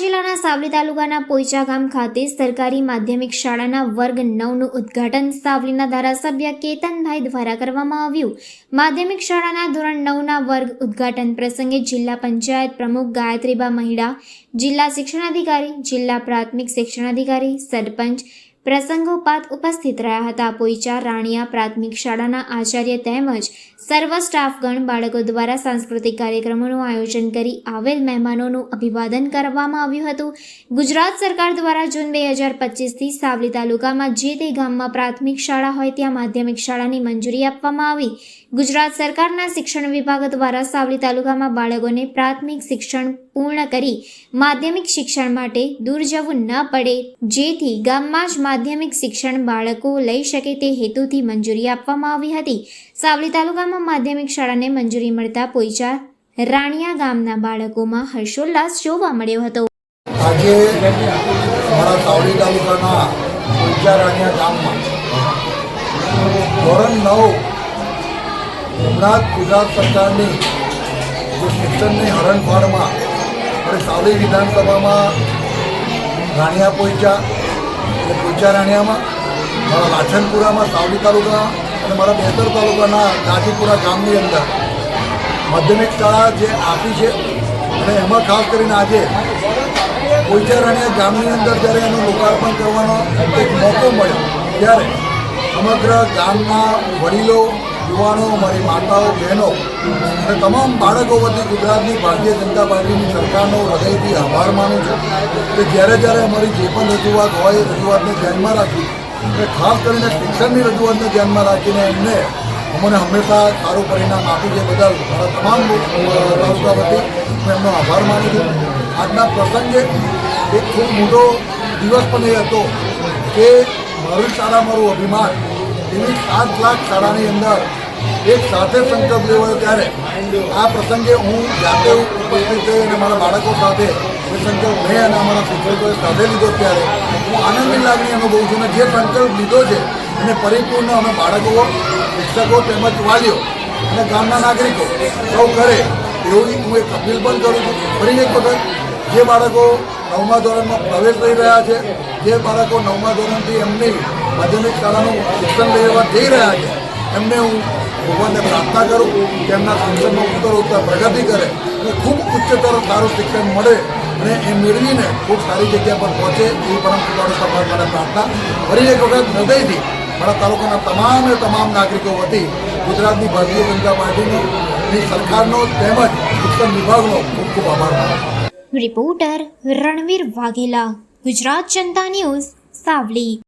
જિલ્લાના સાવલી તાલુકાના પોઈચા ગામ ખાતે સરકારી માધ્યમિક શાળાના વર્ગ નવનું ઉદ્ઘાટન સાવલીના ધારાસભ્ય કેતનભાઈ દ્વારા કરવામાં આવ્યું. માધ્યમિક શાળાના ધોરણ નવના વર્ગ ઉદ્ઘાટન પ્રસંગે જિલ્લા પંચાયત પ્રમુખ ગાયત્રીબા મહિડા, જિલ્લા શિક્ષણાધિકારી, જિલ્લા પ્રાથમિક શિક્ષણાધિકારી, સરપંચ પ્રસંગોપાત ઉપસ્થિત રહ્યા હતા. પોઈચા રાણિયા, પ્રાથમિક શાળાના આચાર્ય તેમજ સર્વ સ્ટાફગણ બાળકો દ્વારા સાંસ્કૃતિક કાર્યક્રમોનું આયોજન કરી આવેલ મહેમાનોનું અભિવાદન કરવામાં આવ્યું હતું. ગુજરાત સરકાર દ્વારા જૂન બે હજાર પચીસથી સાવલી તાલુકામાં જે તે ગામમાં પ્રાથમિક શાળા હોય ત્યાં માધ્યમિક શાળાની મંજૂરી આપવામાં આવી. ગુજરાત સરકારના શિક્ષણ વિભાગ દ્વારા સાવલી તાલુકામાં બાળકોને પ્રાથમિક શિક્ષણ પૂર્ણ કરી માધ્યમિક શિક્ષણ માટે દૂર જવું ન પડે. જેથી ગામમાં જ માધ્યમિક શિક્ષણ બાળકો લઈ શકે તે હેતુથી મંજૂરી આપવામાં આવી હતી. સાવલી તાલુકામાં માધ્યમિક શાળાને મંજૂરી મળતા પોઈચા રાણિયા ગામના બાળકોમાં હર્ષોલ્લાસ જોવા મળ્યો હતો. આજે અમારા સાવલી તાલુકાના પંચારાણિયા ગામમાં ધોરણ નવ હમણાં ગુજરાત સરકારની જે શિક્ષણની હરણફાળમાં આપણે સાવલી વિધાનસભામાં રાણિયા પોઈચા એટલે પોઈચા રાણિયામાં, મારા લાછનપુરામાં સાવલી તાલુકા અને મારા બેતર તાલુકાના ગાંધીપુરા ગામની અંદર માધ્યમિક શાળા જે આપી છે અને એમાં ખાસ કરીને આજે પોઈચા રાણિયા ગામની અંદર જ્યારે એનું લોકાર્પણ કરવાનો એક મોકો મળ્યો, ત્યારે સમગ્ર ગામના વડીલો યુવાનો મારી માતાઓ, બહેનો અને તમામ બાળકો વતી ગુજરાતની ભારતીય જનતા પાર્ટીની સરકારનો હૃદયથી આભાર માનું છું કે જ્યારે જ્યારે અમારી જે પણ રજૂઆત હોય એ રજૂઆતને ધ્યાનમાં રાખી અને ખાસ કરીને શિક્ષણની રજૂઆતને ધ્યાનમાં રાખીને એમને અમને હંમેશા સારું પરિણામ આપ્યું છે બદલ મારા તમામ તાલુકા વતી હું એમનો આભાર માનું છું. આજના પ્રસંગે એક ખૂબ મોટો દિવસ પણ એ હતો કે મારી શાળા મારું અભિમાન એવી સાત લાખ શાળાની અંદર એક સાથે સંકલ્પ લેવાયો ત્યારે આ પ્રસંગે હું જાતે ઉપસ્થિત થઈ અને મારા બાળકો સાથે એ સંકલ્પ મેં અને અમારા શિક્ષકોએ સાથે લીધો ત્યારે હું આનંદની લાગણી અનુભવું છું અને જે સંકલ્પ લીધો છે એને પરિપૂર્ણ અમે બાળકો, શિક્ષકો તેમજ વાલીઓ અને ગામના નાગરિકો સૌ કરે એવું હું એક અપીલ પણ કરું છું. ફરી એક વખત જે બાળકો નવમા ધોરણમાં પ્રવેશ લઈ રહ્યા છે, જે બાળકો નવમા ધોરણથી એમની માધ્યમિક શાળાનું શિક્ષણ લેવા જઈ રહ્યા છે, એમને હું ભગવાનને પ્રાર્થના કરું કે એમના શિક્ષણમાં ઉત્તર ઉત્તર પ્રગતિ કરે અને ખૂબ ઉચ્ચતર સારું શિક્ષણ મળે અને એ મેળવીને ખૂબ સારી જગ્યા પર પહોંચે એ પરમ કૃપાળુ સમાજ માટે પ્રાર્થના. ફરી એક વખત હૃદયથી મારા તાલુકાના તમામે તમામ નાગરિકો વતી ગુજરાતની ભારતીય જનતા પાર્ટીનો સરકારનો તેમજ શિક્ષણ વિભાગનો ખૂબ ખૂબ આભાર માનું રિપોર્ટર રણવીર વાઘેલા ગુજરાત જનતા ન્યૂઝ સાવલી.